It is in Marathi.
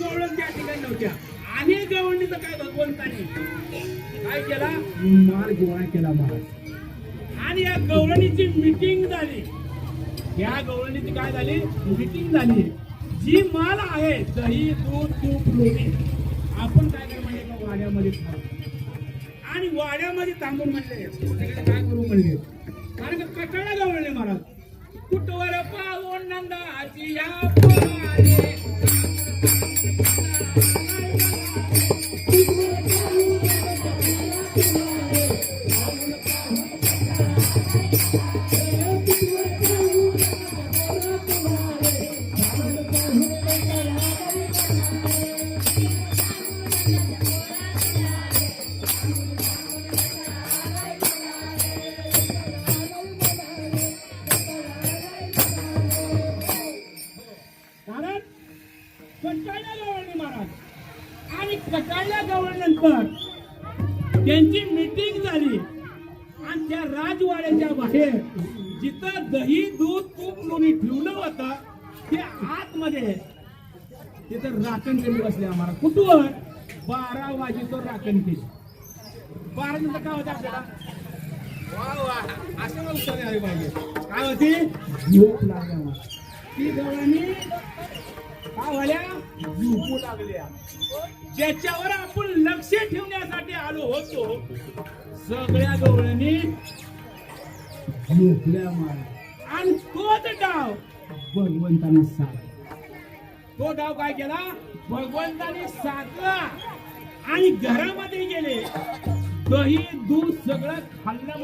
गवळण त्या ठिकाणी नव्हत्या. आणि गवळणीचं काय भगवंतानी काय केला? माल गोळा केला महाराज. आणि या गवळणीची मिटिंग झाली. या गवळणीची काय झाली? मिटिंग झाली. जी माल आहे दही दूध तूप लोणी आपण काय कर म्हणजे एका वाड्यामध्ये आणि वाड्यामध्ये थांबून म्हणले काय करू म्हणले? कारण का कटाळा गवळणे महाराज. कुटवर पाहून नंदाची या महाराज आणि कंटाळल्या गवळल्यानंतर त्यांची मीटिंग झाली. त्या राजवाड्याच्या बाहेर जिथं दही दूध तूप लोणी ठेवलं होतं ते आतमध्ये तिथं राखण केली बसले आम्हाला. कुठवर? बारा वाजेचं राखण केली. बारा नंतर काय होतं आपल्याला? वा वा. असं मला उत्तर द्यायला पाहिजे. काय होती? झोप लागली आम्हाला. ती गवळणी काय झाल्या? झोपू लागल्या. ज्याच्यावर आपण लक्ष ठेवण्यासाठी आलो होतो सगळ्या गवळणी झोपल्या मार आणि तोच डाव भगवंताने साधला. तो डाव काय केला? भगवंताने साधला आणि घरामध्ये गेले. दही दूध सगळं खाल्लं.